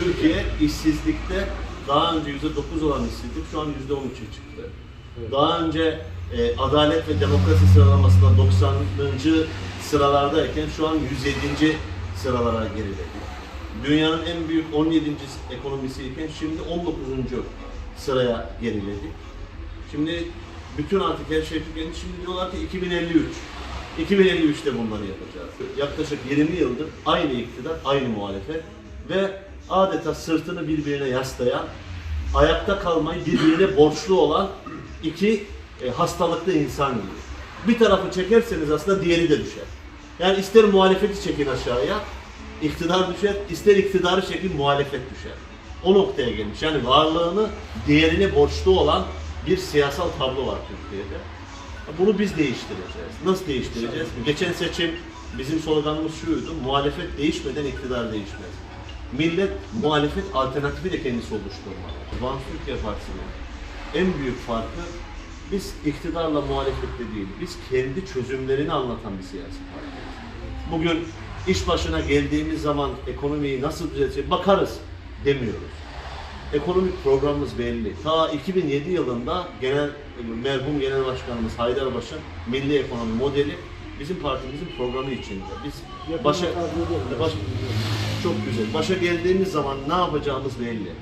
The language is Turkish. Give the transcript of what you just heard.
Türkiye işsizlikte daha önce %9 olan işsizlik şu an %13'e çıktı. Daha önce e, adalet ve demokrasi sıralamasında 90. sıralardayken şu an 107. sıralara geriledi. Dünyanın en büyük 17. ekonomisiyken şimdi 19. sıraya geriledi. Şimdi bütün artık her şey tükendi. Şimdi diyorlar ki 2053. 2053'te bunları yapacağız. Yaklaşık 20 yıldır aynı iktidar, aynı muhalefet ve adeta sırtını birbirine yaslayan, ayakta kalmayı birbirine borçlu olan iki e, hastalıklı insan gibi. Bir tarafı çekerseniz aslında diğeri de düşer. Yani ister muhalefeti çekin aşağıya, iktidar düşer, ister iktidarı çekin muhalefet düşer. O noktaya gelmiş. Yani varlığını diğerine borçlu olan bir siyasal tablo var Türkiye'de. Bunu biz değiştireceğiz. Nasıl değiştireceğiz? Geçen seçim bizim sloganımız şuydu. Muhalefet değişmeden iktidar değişmez. Millet muhalefet alternatifi de kendisi oluşturmalı. Van Türkiye Partisi'nin en büyük farkı biz iktidarla muhalefette değil, biz kendi çözümlerini anlatan bir siyasi partiyiz. Bugün iş başına geldiğimiz zaman ekonomiyi nasıl düzelteceğiz bakarız demiyoruz. Ekonomik programımız belli. Ta 2007 yılında genel merhum genel başkanımız Haydarbaş'ın milli ekonomi modeli bizim partimizin programı içinde. Biz başa, baş, çok güzel. Başa geldiğimiz zaman ne yapacağımız belli.